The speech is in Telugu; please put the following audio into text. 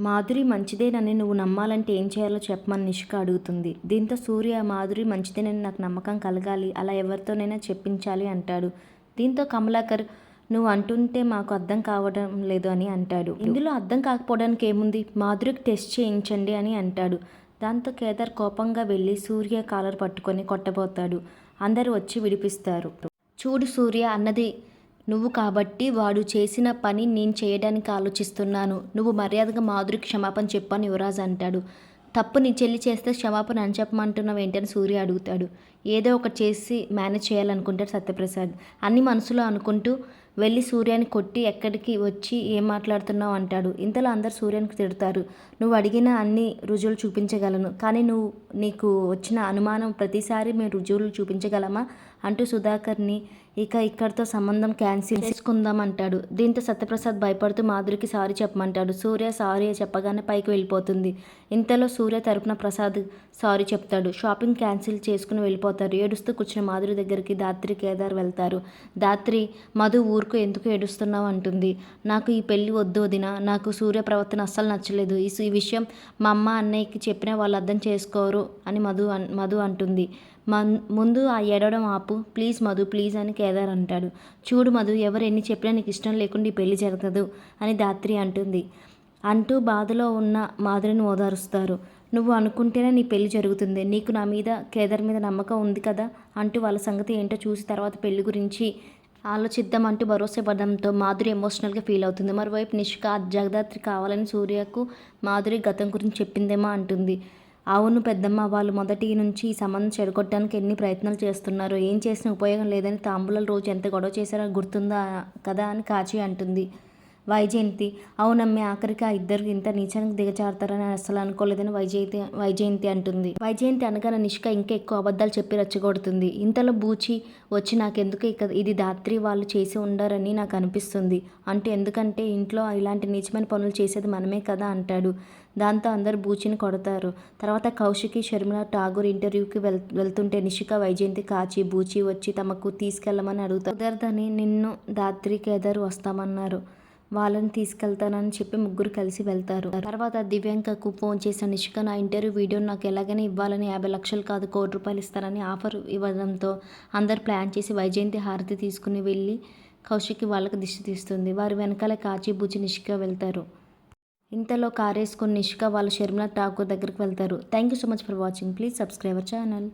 మాధురి మంచిదేనని నువ్వు నమ్మాలంటే ఏం చేయాలో చెప్పమని నిష్క అడుగుతుంది. దీంతో సూర్య మాధురి మంచిదేనని నాకు నమ్మకం కలగాలి. అలా ఎవరితోనైనా చెప్పించాలి అంటాడు. దీంతో కమలాకర్ నువ్వు అంటుంటే మాకు అర్థం కావడం లేదు అని అంటాడు. ఇందులో అర్థం కాకపోవడానికి ఏముంది? మాధురికి టెస్ట్ చేయించండి అని అంటాడు. దాంతో కేదార్ కోపంగా వెళ్ళి సూర్య కాలర్ పట్టుకొని కొట్టబోతాడు. అందరూ వచ్చి విడిపిస్తారు. చూడు సూర్య అన్నది నువ్వు కాబట్టి వాడు చేసిన పని నేను చేయడానికి ఆలోచిస్తున్నాను. నువ్వు మర్యాదగా మాధురికి క్షమాపణ చెప్పని యువరాజ్ అంటాడు. తప్పు నీ చెల్లి చేస్తే క్షమాపణ అని చెప్పమంటున్నావు ఏంటని సూర్య అడుగుతాడు. ఏదో ఒకటి చేసి మేనేజ్ చేయాలనుకుంటాడు సత్యప్రసాద్. అన్ని మనసులో అనుకుంటూ వెళ్ళి సూర్యాన్ని కొట్టి ఎక్కడికి వచ్చి ఏం మాట్లాడుతున్నావు అంటాడు. ఇంతలో అందరు సూర్యానికి తిడతారు. నువ్వు అడిగిన అన్ని రుజువులు చూపించగలను. కానీ నువ్వు నీకు వచ్చిన అనుమానం ప్రతిసారి మేము రుజువులు చూపించగలమా? అంటూ సుధాకర్ని ఇక ఇక్కడితో సంబంధం క్యాన్సిల్ చేసుకుందాం అంటాడు. దీంతో సత్యప్రసాద్ భయపడుతూ మాధురికి సారీ చెప్పమంటాడు. సూర్య సారీ చెప్పగానే పైకి వెళ్ళిపోతుంది. ఇంతలో సూర్య తరపున ప్రసాద్ సారీ చెప్తాడు. షాపింగ్ క్యాన్సిల్ చేసుకుని వెళ్ళిపోతారు. ఏడుస్తూ కూర్చున్న మాధురి దగ్గరికి దాత్రి కేదార్ వెళ్తారు. దాత్రి మధు ఊరుకు ఎందుకు ఏడుస్తున్నావు అంటుంది. నాకు ఈ పెళ్ళి వద్దు వదిన. నాకు సూర్య ప్రవర్తన అస్సలు నచ్చలేదు. ఈ విషయం మా అమ్మ అన్నయ్యకి చెప్పినా వాళ్ళు అర్థం చేసుకోరు అని మధు మధు అంటుంది. ముందు ఆ ఏడవడం ఆపు ప్లీజ్ మధు ప్లీజ్ అని కేదార్ అంటాడు. చూడు మధు ఎవరు ఎన్ని చెప్పినా నీకు ఇష్టం లేకుండా పెళ్ళి జరగదు అని దాత్రి అంటుంది. అంటూ బాధలో ఉన్న మాధురిని ఓదారుస్తారు. నువ్వు అనుకుంటేనే నీ పెళ్ళి జరుగుతుంది. నీకు నా మీద కేదార్ మీద నమ్మకం ఉంది కదా? అంటూ వాళ్ళ సంగతి ఏంటో చూసి తర్వాత పెళ్ళి గురించి ఆలోచిద్దామంటూ భరోసా ఇవ్వడంతో మాధురి ఎమోషనల్గా ఫీల్ అవుతుంది. మరోవైపు నిష్క జగదాత్రి కావాలని సూర్యకు మాధురి గతం గురించి చెప్పిందేమో అంటుంది. అవును పెద్దమ్మ వాళ్ళు మొదటి నుంచి ఈ సంబంధం చెడగొట్టడానికి ఎన్ని ప్రయత్నాలు చేస్తున్నారు ఏం చేసినా ఉపయోగం లేదని తాంబూలాల రోజు ఎంత గొడవ చేశారో గుర్తుందా కదా అని కాచి అంటుంది. వైజయంతి. అవునమ్మే ఆఖరికి ఆ ఇద్దరు ఇంత నీచానికి దిగజారుతారని అసలు అనుకోలేదని వైజయంతి వైజయంతి అంటుంది. వైజయంతి అనగానే నిష్క ఇంకా ఎక్కువ అబద్ధాలు చెప్పి రెచ్చగొడుతుంది. ఇంతలో బూచి వచ్చి నాకెందుకు ఇక ఇది దాత్రి వాళ్ళు చేసి ఉండరని నాకు అనిపిస్తుంది. అంటే ఎందుకంటే ఇంట్లో ఇలాంటి నీచమైన పనులు చేసేది మనమే కదా అంటాడు. దాంతో అందరు బూచిని కొడతారు. తర్వాత కౌశికి షర్మిల ఠాగూర్ ఇంటర్వ్యూకి వెల్ వెళ్తుంటే నిషిక వైజయంతి కాచి బూచి వచ్చి తమకు తీసుకెళ్ళమని అడుగుతారు. కుదరదని నిన్ను దాత్రి కేదార్ వస్తామన్నారు. వాళ్ళని తీసుకెళ్తానని చెప్పి ముగ్గురు కలిసి వెళ్తారు. తర్వాత దివ్యాంకకు ఫోన్ చేసిన నిషిక నా ఇంటర్వ్యూ వీడియో నాకు ఎలాగైనా ఇవ్వాలని యాభై లక్షలు కాదు కోటి రూపాయలు ఇస్తానని ఆఫర్ ఇవ్వడంతో అందరు ప్లాన్ చేసి వైజయంతి హారతి తీసుకుని వెళ్ళి కౌశికి వాళ్ళకి దిష్టి తీస్తుంది. వారి వెనకాల కాచి నిష్క నిషిక వెళ్తారు. ఇంతలో కారేసుకుని నిషిక వాళ్ళు షర్మిలా ఠాకూర్ దగ్గరికి వెళ్తారు. Thank you so much for watching please subscriber channel